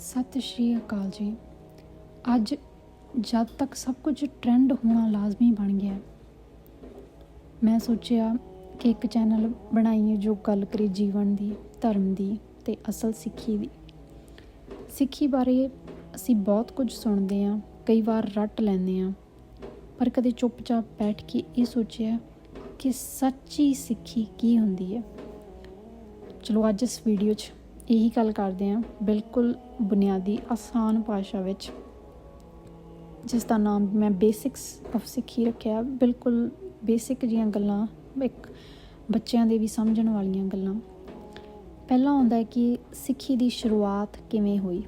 ਸਤਿ ਸ਼੍ਰੀ ਅਕਾਲ ਜੀ। ਅੱਜ ਜਦ ਤੱਕ ਸਭ ਕੁਝ ਟ੍ਰੈਂਡ ਹੋਣਾ ਲਾਜ਼ਮੀ ਬਣ ਗਿਆ ਮੈਂ ਸੋਚਿਆ ਕਿ ਇੱਕ ਚੈਨਲ ਬਣਾਈਏ ਜੋ ਗੱਲ ਕਰੇ ਜੀਵਨ ਦੀ, ਧਰਮ ਦੀ ਤੇ ਅਸਲ ਸਿੱਖੀ ਦੀ। ਸਿੱਖੀ ਬਾਰੇ ਅਸੀਂ ਬਹੁਤ ਕੁਝ ਸੁਣਦੇ ਹਾਂ, ਕਈ ਵਾਰ ਰੱਟ ਲੈਂਦੇ ਹਾਂ, ਪਰ ਕਦੇ ਚੁੱਪਚਾਪ ਬੈਠ ਕੇ ਇਹ ਸੋਚਿਆ ਕਿ ਸੱਚੀ ਸਿੱਖੀ ਕੀ ਹੁੰਦੀ ਹੈ। ਚਲੋ ਅੱਜ ਇਸ ਵੀਡੀਓ 'ਚ ਇਹੀ ਗੱਲ ਕਰਦੇ ਹਾਂ, ਬਿਲਕੁਲ ਬੁਨਿਆਦੀ, ਆਸਾਨ ਭਾਸ਼ਾ ਵਿੱਚ। ਜਿਸ ਦਾ ਨਾਮ ਮੈਂ ਬੇਸਿਕਸ ਆਫ ਸਿੱਖੀ ਰੱਖਿਆ। ਬਿਲਕੁਲ ਬੇਸਿਕ ਜੀਆਂ ਗੱਲਾਂ, ਇੱਕ ਬੱਚਿਆਂ ਦੇ ਵੀ ਸਮਝਣ ਵਾਲੀਆਂ ਗੱਲਾਂ। ਪਹਿਲਾ ਆਉਂਦਾ ਹੈ ਕਿ ਸਿੱਖੀ ਦੀ ਸ਼ੁਰੂਆਤ ਕਿਵੇਂ ਹੋਈ?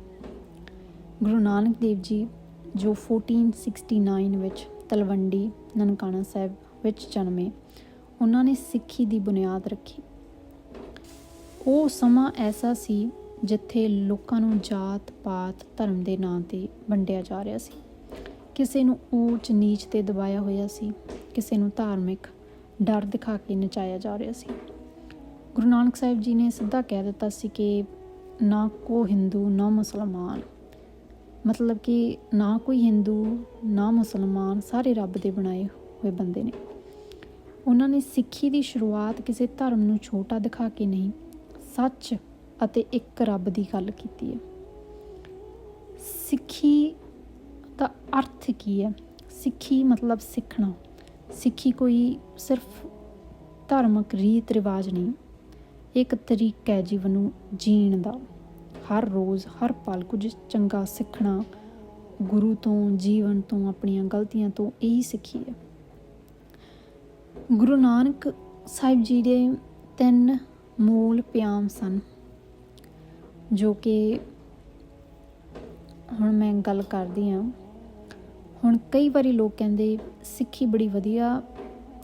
ਗੁਰੂ ਨਾਨਕ ਦੇਵ ਜੀ, ਜੋ 1469 ਵਿੱਚ ਤਲਵੰਡੀ ਨਨਕਾਣਾ ਸਾਹਿਬ ਵਿੱਚ ਜਨਮੇ, ਉਹਨਾਂ ਨੇ ਸਿੱਖੀ ਦੀ ਬੁਨਿਆਦ ਰੱਖੀ। ਉਹ ਸਮਾਂ ਐਸਾ ਸੀ ਜਿੱਥੇ ਲੋਕਾਂ ਨੂੰ ਜਾਤ ਪਾਤ ਧਰਮ ਦੇ ਨਾਂ ਤੇ ਵੰਡਿਆ ਜਾ ਰਿਹਾ ਸੀ। ਕਿਸੇ ਨੂੰ ਊਚ ਨੀਚ ਤੇ ਦਬਾਇਆ ਹੋਇਆ ਸੀ, ਕਿਸੇ ਨੂੰ ਧਾਰਮਿਕ ਡਰ ਦਿਖਾ ਕੇ ਨਚਾਇਆ ਜਾ ਰਿਹਾ ਸੀ। ਗੁਰੂ ਨਾਨਕ ਸਾਹਿਬ ਜੀ ਨੇ ਸਿੱਧਾ ਕਹਿ ਦਿੱਤਾ ਸੀ ਕਿ ਨਾ ਕੋ ਹਿੰਦੂ, ਨਾ ਮੁਸਲਮਾਨ। ਮਤਲਬ ਕਿ ਨਾ ਕੋਈ ਹਿੰਦੂ, ਨਾ ਮੁਸਲਮਾਨ ਸਾਰੇ ਰੱਬ ਦੇ ਬਣਾਏ ਹੋਏ ਬੰਦੇ ਨੇ। ਉਹਨਾਂ ਨੇ ਸਿੱਖੀ ਦੀ ਸ਼ੁਰੂਆਤ ਕਿਸੇ ਧਰਮ ਨੂੰ ਛੋਟਾ ਦਿਖਾ ਕੇ ਨਹੀਂ ਸੱਚ ਅਤੇ ਇੱਕ ਰੱਬ ਦੀ ਗੱਲ ਕੀਤੀ ਹੈ। ਸਿੱਖੀ ਦਾ ਅਰਥ ਕੀ ਹੈ? ਸਿੱਖੀ ਮਤਲਬ ਸਿੱਖਣਾ। ਸਿੱਖੀ ਕੋਈ ਸਿਰਫ ਧਾਰਮਿਕ ਰੀਤ ਰਿਵਾਜ ਨਹੀਂ ਇੱਕ ਤਰੀਕਾ ਹੈ ਜੀਵਨ ਨੂੰ ਜੀਣ ਦਾ। ਹਰ ਰੋਜ਼ ਹਰ ਪਲ ਕੁਝ ਚੰਗਾ ਸਿੱਖਣਾ ਗੁਰੂ ਤੋਂ, ਜੀਵਨ ਤੋਂ, ਆਪਣੀਆਂ ਗਲਤੀਆਂ ਤੋਂ ਇਹੀ ਸਿੱਖੀ ਹੈ। ਗੁਰੂ ਨਾਨਕ ਸਾਹਿਬ ਜੀ ਦੇ ਤਿੰਨ ਮੂਲ ਪਿਆਮ ਸਨ, ਜੋ ਕਿ ਹੁਣ ਮੈਂ ਗੱਲ ਕਰਦੀ ਹਾਂ। ਹੁਣ ਕਈ ਵਾਰੀ ਲੋਕ ਕਹਿੰਦੇ, ਸਿੱਖੀ ਬੜੀ ਵਧੀਆ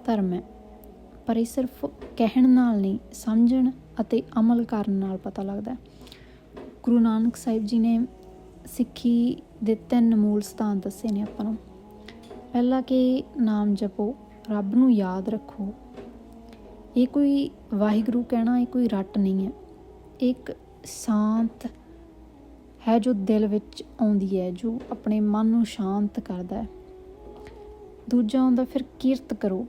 ਧਰਮ ਹੈ, ਪਰ ਇਹ ਸਿਰਫ ਕਹਿਣ ਨਾਲ ਨਹੀਂ, ਸਮਝਣ ਅਤੇ ਅਮਲ ਕਰਨ ਨਾਲ ਪਤਾ ਲੱਗਦਾ ਹੈ। ਗੁਰੂ ਨਾਨਕ ਸਾਹਿਬ ਜੀ ਨੇ ਸਿੱਖੀ ਦੇ ਤਿੰਨ ਮੂਲ ਸਥਾਨ ਦੱਸੇ ਨੇ ਆਪਾਂ ਨੂੰ। ਪਹਿਲਾ ਕਿ ਨਾਮ ਜਪੋ, ਰੱਬ ਨੂੰ ਯਾਦ ਰੱਖੋ ਇਹ ਕੋਈ ਵਾਹਿਗੁਰੂ ਕਹਿਣਾ, ਇਹ ਕੋਈ ਰੱਟ ਨਹੀਂ ਹੈ। ਇੱਕ ਸ਼ਾਂਤ ਹੈ ਜੋ ਦਿਲ ਵਿੱਚ ਆਉਂਦੀ ਹੈ, ਜੋ ਆਪਣੇ ਮਨ ਨੂੰ ਸ਼ਾਂਤ ਕਰਦਾ ਹੈ। ਦੂਜਾ ਹੁੰਦਾ ਫਿਰ ਕੀਰਤ ਕਰੋ।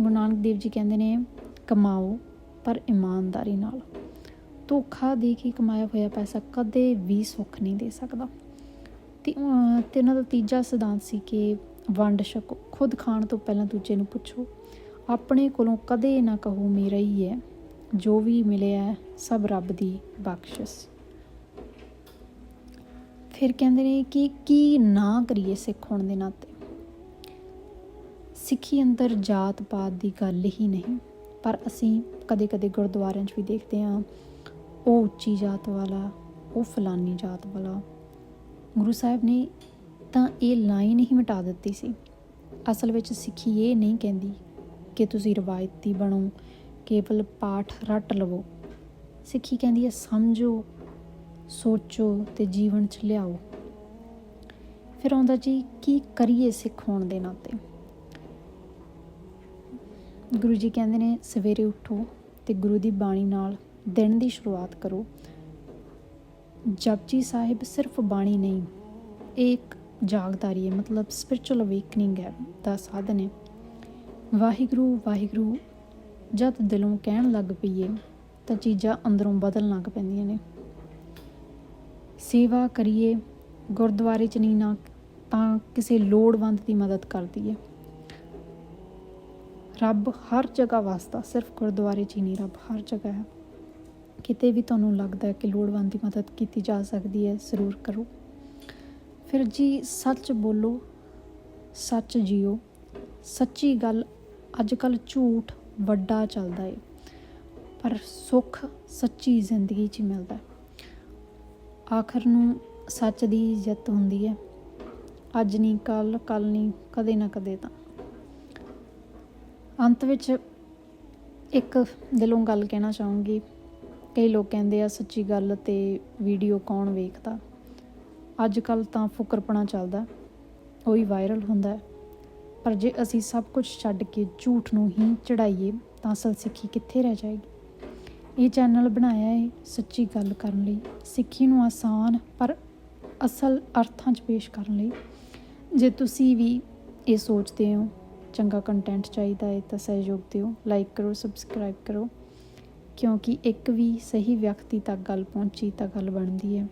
ਗੁਰੂ ਨਾਨਕ ਦੇਵ ਜੀ ਕਹਿੰਦੇ ਨੇ, ਕਮਾਓ, ਪਰ ਇਮਾਨਦਾਰੀ ਨਾਲ। ਧੋਖਾ ਦੇ ਕੇ ਕਮਾਇਆ ਹੋਇਆ ਪੈਸਾ ਕਦੇ ਵੀ ਸੁੱਖ ਨਹੀਂ ਦੇ ਸਕਦਾ। ਤੇ ਤੇ ਇਹਨਾਂ ਦਾ ਤੀਜਾ ਸਿਧਾਂਤ ਸੀ ਕਿ ਵੰਡ ਛਕੋ। ਖੁਦ ਖਾਣ ਤੋਂ ਪਹਿਲਾਂ ਦੂਜੇ ਨੂੰ ਪੁੱਛੋ। ਆਪਣੇ ਕੋਲੋਂ ਕਦੇ ਨਾ ਕਹੋ ਮੇਰਾ ਹੀ ਹੈ, ਜੋ ਵੀ ਮਿਲਿਆ ਸਭ ਰੱਬ ਦੀ ਬਖਸ਼ਿਸ਼। ਫਿਰ ਕਹਿੰਦੇ ਨੇ ਕਿ ਕੀ ਨਾ ਕਰੀਏ ਸਿੱਖ ਹੋਣ ਦੇ ਨਾਤੇ? ਸਿੱਖੀ ਅੰਦਰ ਜਾਤ ਪਾਤ ਦੀ ਗੱਲ ਹੀ ਨਹੀਂ, ਪਰ ਅਸੀਂ ਕਦੇ-ਕਦੇ ਗੁਰਦੁਆਰਿਆਂ 'ਚ ਵੀ ਦੇਖਦੇ ਹਾਂ, ਉਹ ਉੱਚੀ ਜਾਤ ਵਾਲਾ, ਉਹ ਫਲਾਨੀ ਜਾਤ ਵਾਲਾ। ਗੁਰੂ ਸਾਹਿਬ ਨੇ ਤਾਂ ਇਹ ਲਾਈਨ ਹੀ ਮਿਟਾ ਦਿੱਤੀ ਸੀ। ਅਸਲ ਵਿੱਚ ਸਿੱਖੀ ਇਹ ਨਹੀਂ ਕਹਿੰਦੀ ਕਿ ਤੁਸੀਂ ਰਵਾਇਤੀ ਬਣੋ, ਕੇਵਲ ਪਾਠ ਰੱਟ ਲਵੋ। ਸਿੱਖੀ ਕਹਿੰਦੀ ਹੈ, ਸਮਝੋ, ਸੋਚੋ ਤੇ ਜੀਵਨ 'ਚ ਲਿਆਓ। ਫਿਰ ਆਉਂਦਾ ਜੀ, ਕੀ ਕਰੀਏ ਸਿੱਖ ਹੋਣ ਦੇ ਨਾਤੇ? ਗੁਰੂ ਜੀ ਕਹਿੰਦੇ ਨੇ, ਸਵੇਰੇ ਉੱਠੋ ਤੇ ਗੁਰੂ ਦੀ ਬਾਣੀ ਨਾਲ ਦਿਨ ਦੀ ਸ਼ੁਰੂਆਤ ਕਰੋ। ਜਪਜੀ ਸਾਹਿਬ ਸਿਰਫ ਬਾਣੀ ਨਹੀਂ, ਇਹ ਇੱਕ ਜਾਗਦਾਰੀ ਹੈ, ਮਤਲਬ ਸਪਿਰਚੁਅਲ ਅਵੇਕਨਿੰਗ ਹੈ ਦਾ ਸਾਧਨ ਹੈ। ਵਾਹਿਗੁਰੂ ਵਾਹਿਗੁਰੂ, ਜਦ ਦਿਲੋਂ ਕਹਿਣ ਲੱਗ ਪਈਏ, ਤਾਂ ਚੀਜ਼ਾਂ ਅੰਦਰੋਂ ਬਦਲਣ ਲੱਗ ਪੈਂਦੀਆਂ ਨੇ। ਸੇਵਾ ਕਰੀਏ, ਗੁਰਦੁਆਰੇ ਚ ਨਹੀਂ ਨਾ, ਤਾਂ ਕਿਸੇ ਲੋੜਵੰਦ ਦੀ ਮਦਦ ਕਰਦੀ ਹੈ ਰੱਬ ਹਰ ਜਗ੍ਹਾ ਵਾਸਤਾ, ਸਿਰਫ ਗੁਰਦੁਆਰੇ ਚ ਹੀ ਨਹੀਂ, ਰੱਬ ਹਰ ਜਗ੍ਹਾ ਹੈ। ਕਿਤੇ ਵੀ ਤੁਹਾਨੂੰ ਲੱਗਦਾ ਹੈ ਕਿ ਲੋੜਵੰਦ ਦੀ ਮਦਦ ਕੀਤੀ ਜਾ ਸਕਦੀ ਹੈ, ਜ਼ਰੂਰ ਕਰੋ। ਫਿਰ ਜੀ, ਸੱਚ ਬੋਲੋ, ਸੱਚ ਜੀਓ, ਸੱਚੀ ਗੱਲ ਅੱਜ ਕੱਲ ਝੂਠ ਵੱਡਾ ਚੱਲਦਾ ਏ, ਪਰ ਸੁੱਖ ਸੱਚੀ ਜ਼ਿੰਦਗੀ 'ਚ ਮਿਲਦਾ ਆਖਰ ਨੂੰ ਸੱਚ ਦੀ ਇੱਜ਼ਤ ਹੁੰਦੀ ਹੈ। ਅੱਜ ਨਹੀਂ ਕੱਲ ਕੱਲ ਨਹੀਂ ਕਦੇ ਨਾ ਕਦੇ ਤਾਂ। ਅੰਤ ਵਿੱਚ ਇੱਕ ਦਿਲੋਂ ਗੱਲ ਕਹਿਣਾ ਚਾਹੂੰਗੀ। ਕਈ ਲੋਕ ਕਹਿੰਦੇ ਆ, ਸੱਚੀ ਗੱਲ ਤੇ ਵੀਡੀਓ ਕੌਣ ਵੇਖਦਾ? ਅੱਜ ਕੱਲ ਤਾਂ ਫੁਕਰਪਣਾ ਚੱਲਦਾ, ਉਹੀ ਵਾਇਰਲ ਹੁੰਦਾ ਹੈ। ਪਰ ਜੇ ਅਸੀਂ ਸਭ ਕੁਝ ਛੱਡ ਕੇ ਝੂਠ ਨੂੰ ਹੀ ਚੜਾਈਏ, ਤਾਂ ਅਸਲ ਸਿੱਖੀ ਕਿੱਥੇ ਰਹਿ ਜਾਏਗੀ? ਇਹ ਚੈਨਲ ਬਣਾਇਆ ਹੈ ਸੱਚੀ ਗੱਲ ਕਰਨ ਲਈ। ਸਿੱਖੀ ਨੂੰ ਆਸਾਨ ਪਰ ਅਸਲ ਅਰਥਾਂ 'ਚ ਪੇਸ਼ ਕਰਨ ਲਈ। ਜੇ ਤੁਸੀਂ ਵੀ ਇਹ ਸੋਚਦੇ ਹੋ, ਚੰਗਾ ਕੰਟੈਂਟ ਚਾਹੀਦਾ ਹੈ ਤਾਂ ਸਹਿਯੋਗ ਦਿਓ ਲਾਈਕ ਕਰੋ ਸਬਸਕ੍ਰਾਈਬ ਕਰੋ। ਕਿਉਂਕਿ ਇੱਕ ਵੀ ਸਹੀ ਵਿਅਕਤੀ ਤੱਕ ਗੱਲ ਪਹੁੰਚੀ ਤਾਂ ਗੱਲ ਬਣਦੀ ਹੈ